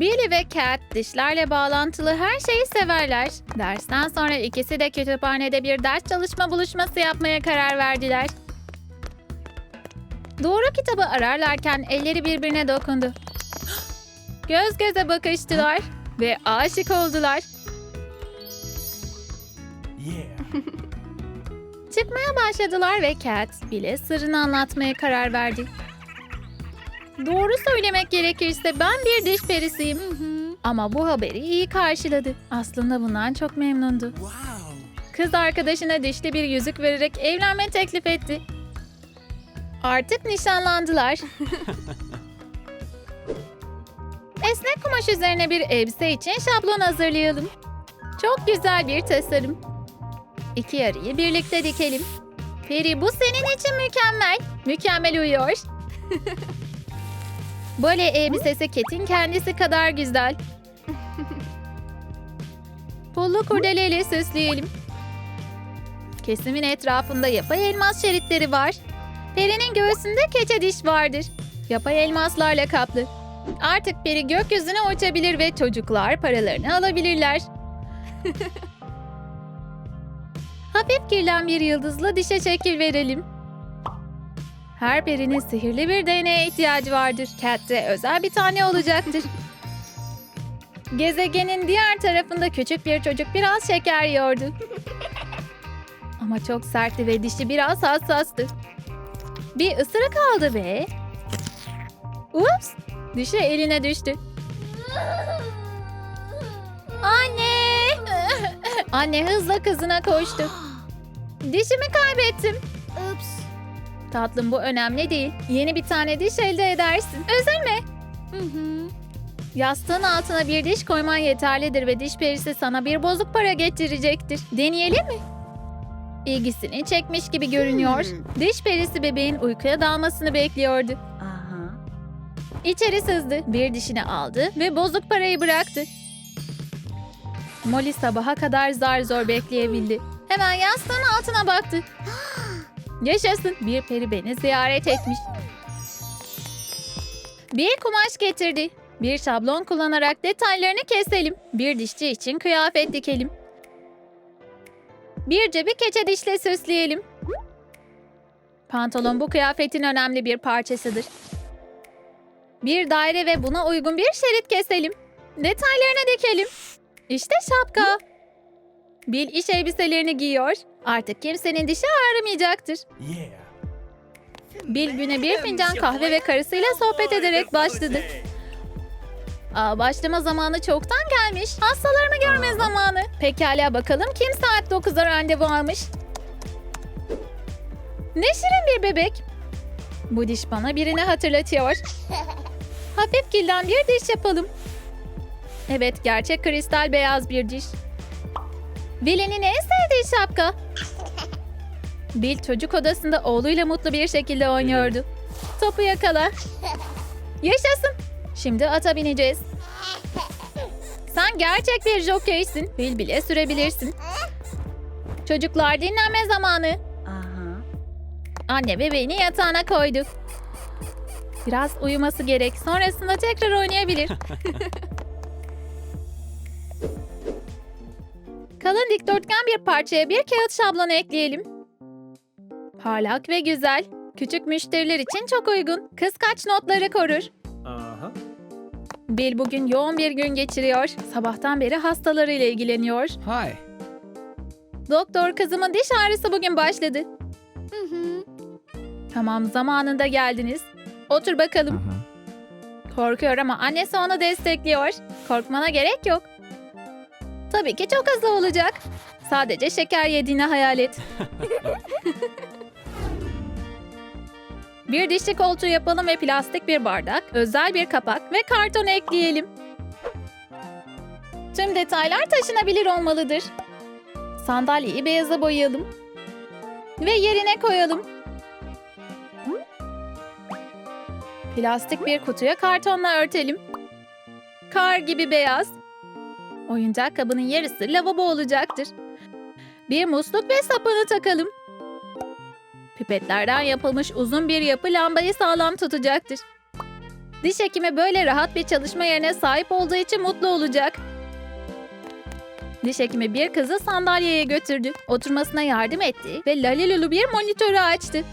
Billy ve Kat dişlerle bağlantılı her şeyi severler. Dersten sonra ikisi de kütüphanede bir ders çalışma buluşması yapmaya karar verdiler. Doğru kitabı ararlarken elleri birbirine dokundu. Göz göze bakıştılar ve aşık oldular. Yeah. Çıkmaya başladılar ve Kat bile sırrını anlatmaya karar verdi. Doğru söylemek gerekirse ben bir diş perisiyim. Ama bu haberi iyi karşıladı. Aslında bundan çok memnundu. Kız arkadaşına dişli bir yüzük vererek evlenme teklif etti. Artık nişanlandılar. Esnek kumaş üzerine bir elbise için şablon hazırlayalım. Çok güzel bir tasarım. İki yarıyı birlikte dikelim. Peri bu senin için mükemmel. Mükemmel uyuyor. Böyle elbisesi Ket'in kendisi kadar güzel. Pullu kurdeleyle süsleyelim. Kesimin etrafında yapay elmas şeritleri var. Peri'nin göğsünde keçe diş vardır. Yapay elmaslarla kaplı. Artık peri gökyüzüne uçabilir ve çocuklar paralarını alabilirler. Hafif kirlen bir yıldızla dişe şekil verelim. Her perinin sihirli bir değneğe ihtiyacı vardır. Cat'te özel bir tane olacaktır. Gezegenin diğer tarafında küçük bir çocuk biraz şeker yiyordu. Ama çok sertti ve dişi biraz hassastı. Bir ısırık aldı ve... Ups! Dişi eline düştü. Anne! Anne hızla kızına koştu. Dişimi kaybettim. Ups. Tatlım bu önemli değil. Yeni bir tane diş elde edersin. Üzülme. Hı hı. Yastığın altına bir diş koyman yeterlidir ve diş perisi sana bir bozuk para getirecektir. Deneyelim mi? İlgisini çekmiş gibi görünüyor. Diş perisi bebeğin uykuya dalmasını bekliyordu. Aha. İçeri sızdı, bir dişini aldı ve bozuk parayı bıraktı. Molly sabaha kadar zar zor bekleyebildi. Hemen yastığın altına baktı. Yaşasın, bir peri beni ziyaret etmiş. Bir kumaş getirdi. Bir şablon kullanarak detaylarını keselim. Bir dişçi için kıyafet dikelim. Bir cebi keçe dişle süsleyelim. Pantolon bu kıyafetin önemli bir parçasıdır. Bir daire ve buna uygun bir şerit keselim. Detaylarına dikelim. İşte şapka. Bil iş elbiselerini giyiyor. Artık kimsenin dişi ağrımayacaktır. Bil güne bir fincan kahve ve karısıyla sohbet ederek başladı. Aa, başlama zamanı çoktan gelmiş. Hastalarımı görme zamanı. Pekala bakalım kim saat 9'da randevu almış? Ne şirin bir bebek. Bu diş bana birini hatırlatıyor. Hafif kilden bir diş yapalım. Evet gerçek kristal beyaz bir diş. Bill'in en sevdiği şapka. Bill çocuk odasında oğluyla mutlu bir şekilde oynuyordu. Topu yakala. Yaşasın. Şimdi ata bineceğiz. Sen gerçek bir jokeysin. Bil bile sürebilirsin. Çocuklar dinlenme zamanı. Aha. Anne bebeğini yatağına koydu. Biraz uyuması gerek. Sonrasında tekrar oynayabilir. Kalın dikdörtgen bir parçaya bir kağıt şablonu ekleyelim. Parlak ve güzel. Küçük müşteriler için çok uygun. Kıskaç notları korur. Uh-huh. Bill bugün yoğun bir gün geçiriyor. Sabahtan beri hastalarıyla ilgileniyor. Hi. Doktor kızımın diş ağrısı bugün başladı. Hı hı. Tamam zamanında geldiniz. Otur bakalım. Korkuyor ama annesi onu destekliyor. Korkmana gerek yok. Tabii ki çok hızlı olacak. Sadece şeker yediğini hayal et. bir dişli koltuğu yapalım ve plastik bir bardak, özel bir kapak ve karton ekleyelim. Tüm detaylar taşınabilir olmalıdır. Sandalyeyi beyaza boyayalım. Ve yerine koyalım. Plastik bir kutuya kartonla örtelim. Kar gibi beyaz. Oyuncak kabının yarısı lavabo olacaktır. Bir musluk ve sapını takalım. Pipetlerden yapılmış uzun bir yapı lambayı sağlam tutacaktır. Diş hekimi böyle rahat bir çalışma yerine sahip olduğu için mutlu olacak. Diş hekimi bir kızı sandalyeye götürdü. Oturmasına yardım etti ve Lalilulu bir monitörü açtı.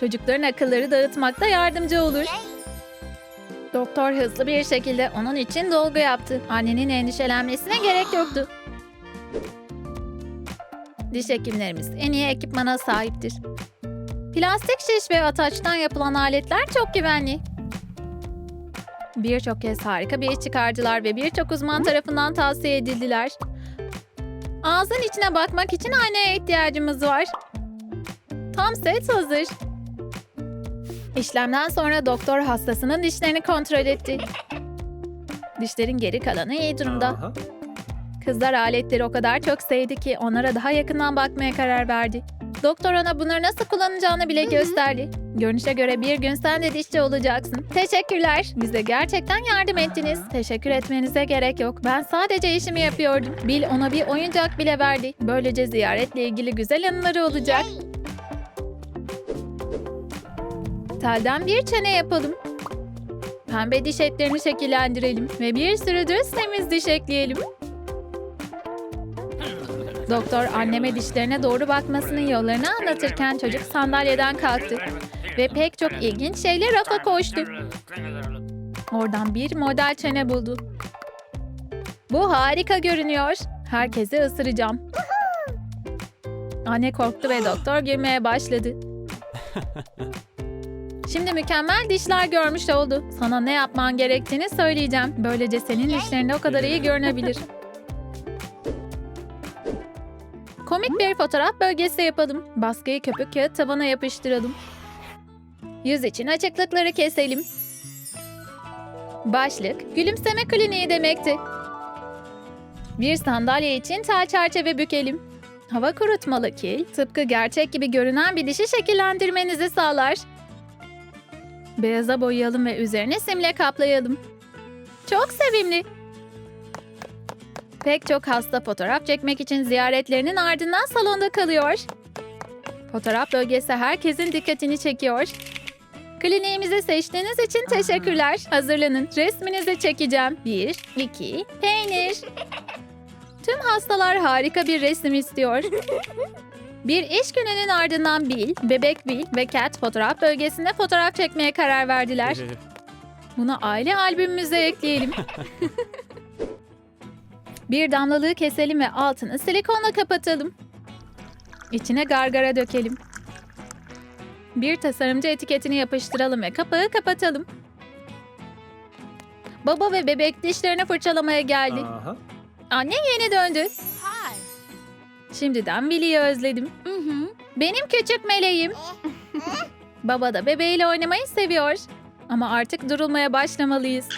Çocukların akılları dağıtmakta yardımcı olur. Doktor hızlı bir şekilde onun için dolgu yaptı. Annenin endişelenmesine gerek yoktu. Diş hekimlerimiz en iyi ekipmana sahiptir. Plastik şiş ve ataçtan yapılan aletler çok güvenli. Birçok kez harika bir iş çıkardılar ve birçok uzman tarafından tavsiye edildiler. Ağzın içine bakmak için aynaya ihtiyacımız var. Tam set hazır. İşlemden sonra doktor hastasının dişlerini kontrol etti. Dişlerin geri kalanı iyi durumda. Kızlar aletleri o kadar çok sevdi ki onlara daha yakından bakmaya karar verdi. Doktor ona bunları nasıl kullanacağını bile gösterdi. Görünüşe göre bir gün sen de dişçi olacaksın. Teşekkürler. Bize gerçekten yardım ettiniz. Teşekkür etmenize gerek yok. Ben sadece işimi yapıyordum. Bill ona bir oyuncak bile verdi. Böylece ziyaretle ilgili güzel anıları olacak. Telden bir çene yapalım. Pembe diş etlerini şekillendirelim ve bir sürü düz temiz diş ekleyelim. Doktor anneme dişlerine doğru bakmasının yollarını anlatırken çocuk sandalyeden kalktı ve pek çok ilginç şeyle rafa koştu. Oradan bir model çene buldu. Bu harika görünüyor. Herkese ısıracağım. Anne korktu ve doktor gülmeye başladı. Şimdi mükemmel dişler görmüş oldu. Sana ne yapman gerektiğini söyleyeceğim. Böylece senin dişlerin o kadar iyi görünebilir. Komik bir fotoğraf bölgesi yapalım. Baskıyı köpük kağıt tabana yapıştıralım. Yüz için açıklıkları keselim. Başlık, gülümseme kliniği demekti. Bir sandalye için tel çerçeve bükelim. Hava kurutmalı kil, tıpkı gerçek gibi görünen bir dişi şekillendirmenizi sağlar. Beyaza boyayalım ve üzerine simle kaplayalım. Çok sevimli. Pek çok hasta fotoğraf çekmek için ziyaretlerinin ardından salonda kalıyor. Fotoğraf bölgesi herkesin dikkatini çekiyor. Kliniğimizi seçtiğiniz için teşekkürler. Hazırlanın. Resminizi çekeceğim. Bir, iki, peynir. Tüm hastalar harika bir resim istiyor. Bir iş gününün ardından Bill, bebek Bill ve Cat fotoğraf bölgesinde fotoğraf çekmeye karar verdiler. Bunu aile albümümüze ekleyelim. Bir damlalığı keselim ve altını silikonla kapatalım. İçine gargara dökelim. Bir tasarımcı etiketini yapıştıralım ve kapağı kapatalım. Baba ve bebek dişlerini fırçalamaya geldi. Uh-huh. Anne yeni döndü. Şimdiden Billy'yi özledim. Benim küçük meleğim. Baba da bebeğiyle oynamayı seviyor. Ama artık durulmaya başlamalıyız.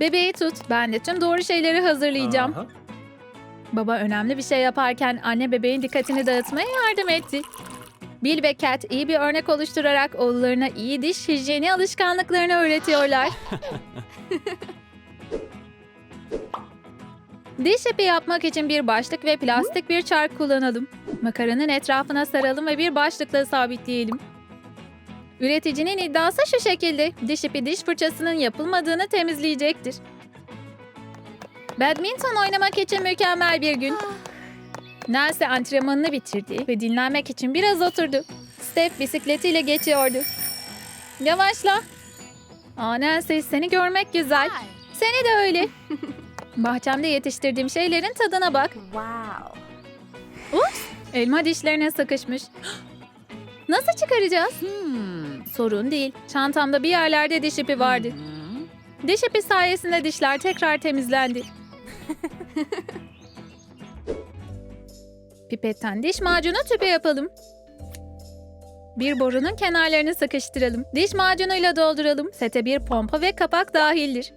Bebeği tut. Ben de tüm doğru şeyleri hazırlayacağım. Uh-huh. Baba önemli bir şey yaparken anne bebeğin dikkatini dağıtmaya yardım etti. Bill ve Cat iyi bir örnek oluşturarak oğullarına iyi diş hijyeni alışkanlıklarını öğretiyorlar. diş ipi yapmak için bir başlık ve plastik bir çark kullanalım. Makaranın etrafına saralım ve bir başlıkla sabitleyelim. Üreticinin iddiası şu şekilde. Diş ipi diş fırçasının yapılmadığını temizleyecektir. Badminton oynamak için mükemmel bir gün. Nancy antrenmanını bitirdi ve dinlenmek için biraz oturdu. Steph bisikletiyle geçiyordu. Yavaşla. Aa Nancy seni görmek güzel. Seni de öyle. Bahçemde yetiştirdiğim şeylerin tadına bak. Wow. Ups, elma dişlerine sıkışmış. Nasıl çıkaracağız? Hmm. Sorun değil. Çantamda bir yerlerde diş ipi vardı. Hmm. Diş ipi sayesinde dişler tekrar temizlendi. Pipetten diş macunu tüpü yapalım. Bir borunun kenarlarını sıkıştıralım. Diş macunuyla dolduralım. Sete bir pompa ve kapak dahildir.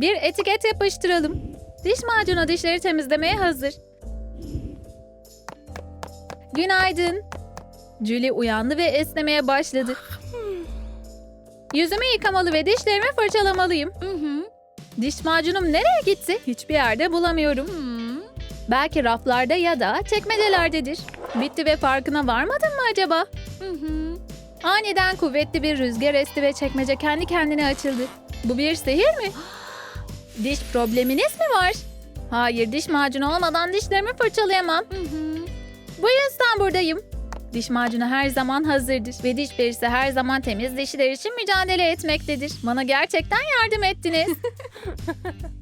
Bir etiket yapıştıralım. Diş macunu dişleri temizlemeye hazır. Günaydın. Julie uyandı ve esnemeye başladı. Yüzümü yıkamalı ve dişlerimi fırçalamalıyım. Hı hı. Diş macunum nereye gitti? Hiçbir yerde bulamıyorum. Hmm. Belki raflarda ya da çekmecelerdedir. Bitti ve farkına varmadın mı acaba? Hı hı. Aniden kuvvetli bir rüzgar esti ve çekmece kendi kendine açıldı. Bu bir sihir mi? Diş probleminiz mi var? Hayır, diş macunu olmadan dişlerimi fırçalayamam. Bu yüzden buradayım. Diş macunu her zaman hazırdır ve diş perisi her zaman temiz dişler için mücadele etmektedir. Bana gerçekten yardım ettiniz.